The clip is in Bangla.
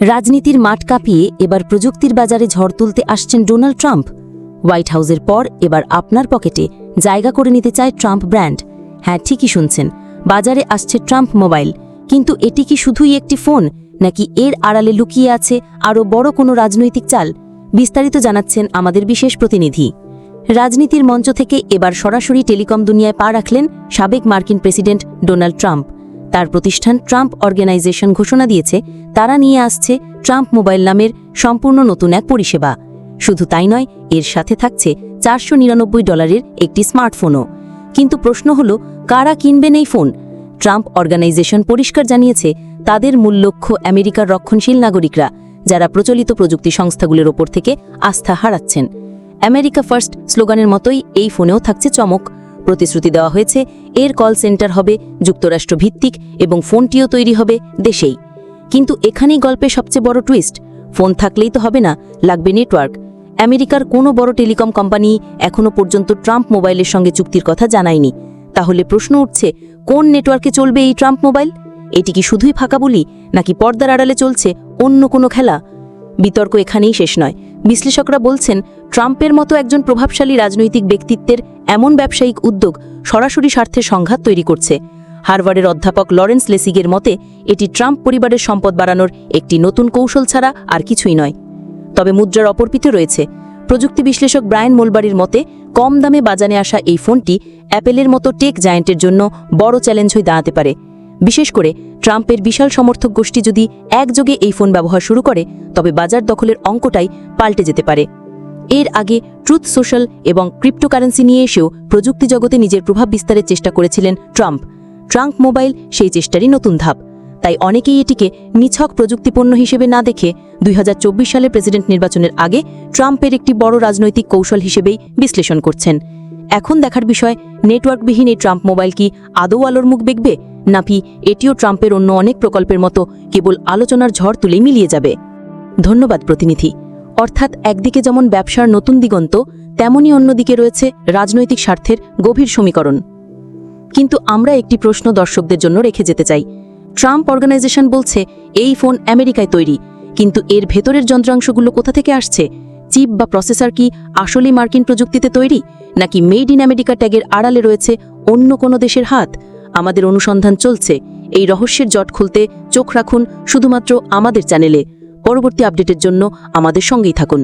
রাজনীতির মাঠ কাঁপিয়ে এবার প্রযুক্তির বাজারে ঝড় তুলতে আসছেন ডোনাল্ড ট্রাম্প। হোয়াইট হাউসের পর এবার আপনার পকেটে জায়গা করে নিতে চায় ট্রাম্প ব্র্যান্ড। হ্যাঁ ঠিকই শুনছেন, বাজারে আসছে ট্রাম্প মোবাইল। কিন্তু এটি কি শুধুই একটি ফোন, নাকি এর আড়ালে লুকিয়ে আছে আরও বড় কোনো রাজনৈতিক চাল? বিস্তারিত জানাচ্ছেন আমাদের বিশেষ প্রতিনিধি। রাজনীতির মঞ্চ থেকে এবার সরাসরি টেলিকম দুনিয়ায় পা রাখলেন সাবেক মার্কিন প্রেসিডেন্ট ডোনাল্ড ট্রাম্প। তার প্রতিষ্ঠান ট্রাম্প অর্গানাইজেশন ঘোষণা দিয়েছে, তারা নিয়ে আসছে ট্রাম্প মোবাইল নামের সম্পূর্ণ নতুন এক পরিষেবা। শুধু তাই নয়, এর সাথে থাকছে চারশো নিরানব্বই ডলারের একটি স্মার্টফোনও। কিন্তু প্রশ্ন হল, কারা কিনবেন এই ফোন? ট্রাম্প অর্গানাইজেশন পরিষ্কার জানিয়েছে, তাদের মূল লক্ষ্য আমেরিকার রক্ষণশীল নাগরিকরা, যারা প্রচলিত প্রযুক্তি সংস্থাগুলোর ওপর থেকে আস্থা হারাচ্ছেন। আমেরিকা ফার্স্ট স্লোগানের মতোই এই ফোনেও থাকছে চমক। প্রতিশ্রুতি দেওয়া হয়েছে, এর কল সেন্টার হবে যুক্তরাষ্ট্র ভিত্তিক এবং ফোনটিও তৈরি হবে দেশেই। কিন্তু এখানেই গল্পে সবচেয়ে বড় টুইস্ট ফোন থাকলেই তো হবে না, লাগবে নেটওয়ার্ক আমেরিকার কোনো বড় টেলিকম কোম্পানি এখনও পর্যন্ত ট্রাম্প মোবাইলের সঙ্গে চুক্তির কথা জানায়নি। তাহলে প্রশ্ন উঠছে, কোন নেটওয়ার্কে চলবে এই ট্রাম্প মোবাইল? এটি কি শুধুই ফাঁকা বলি, নাকি পর্দার আড়ালে চলছে অন্য কোনো খেলা? বিতর্ক এখানেই শেষ নয়। বিশ্লেষকরা বলছেন ট্রাম্পের মতো একজন প্রভাবশালী রাজনৈতিক ব্যক্তিত্বের এমন ব্যবসায়িক উদ্যোগ সরাসরি স্বার্থের সংঘাত তৈরি করছে। হার্ভার্ডের অধ্যাপক লরেন্স লেসিগের মতে, এটি ট্রাম্প পরিবারের সম্পদ বাড়ানোর একটি নতুন কৌশল ছাড়া আর কিছুই নয়। তবে মুদ্রার অপরপিতে রয়েছে। প্রযুক্তি বিশ্লেষক ব্রায়ান মোলবাড়ির মতে, কম দামে বাজানে আসা এই ফোনটি অ্যাপেলের মতো টেক জায়ান্টের জন্য বড় চ্যালেঞ্জ হয়ে দাঁড়াতে পারে। বিশেষ করে ট্রাম্পের বিশাল সমর্থক গোষ্ঠী যদি একযোগে এই ফোন ব্যবহার শুরু করে, তবে বাজার দখলের অঙ্কটাই পাল্টে যেতে পারে। এর আগে ট্রুথ সোশ্যাল এবং ক্রিপ্টোকারেন্সি নিয়ে এসেও প্রযুক্তি জগতে নিজের প্রভাব বিস্তারের চেষ্টা করেছিলেন ট্রাম্প। ট্রাঙ্ক মোবাইল সেই চেষ্টারই নতুন ধাপ। তাই অনেকেই এটিকে নিছক প্রযুক্তিপণ্য হিসেবে না দেখে দুই হাজার চব্বিশ সালে প্রেসিডেন্ট নির্বাচনের আগে ট্রাম্পের একটি বড় রাজনৈতিক কৌশল হিসেবেই বিশ্লেষণ করছেন। এখন দেখার বিষয়, নেটওয়ার্কবিহীন এই ট্রাম্প মোবাইল কি আদৌ আলোর মুখ দেখবে নাকি এটিও ট্রাম্পের অন্য অনেক প্রকল্পের মতো কেবল আলোচনার ঝড় তুলেই মিলিয়ে যাবে? ধন্যবাদ, প্রতিনিধি। অর্থাৎ একদিকে যেমন ব্যবসার নতুন দিগন্ত তেমনই অন্যদিকে রয়েছে রাজনৈতিক স্বার্থের গভীর সমীকরণ। কিন্তু আমরা একটি প্রশ্ন দর্শকদের জন্য রেখে যেতে চাই। ট্রাম্প অর্গানাইজেশন বলছে, এই ফোন আমেরিকায় তৈরি। কিন্তু এর ভেতরের যন্ত্রাংশগুলো কোথা থেকে আসছে? চিপ বা প্রসেসর কি আসলেই মার্কিন প্রযুক্তিতে তৈরি? নাকি মেড ইন আমেরিকা ট্যাগের আড়ালে রয়েছে অন্য কোনো দেশের হাত? আমাদের অনুসন্ধান চলছে। এই রহস্যের জট খুলতে চোখ রাখুন শুধুমাত্র আমাদের চ্যানেলে। পরবর্তী আপডেটের জন্য আমাদের সঙ্গেই থাকুন।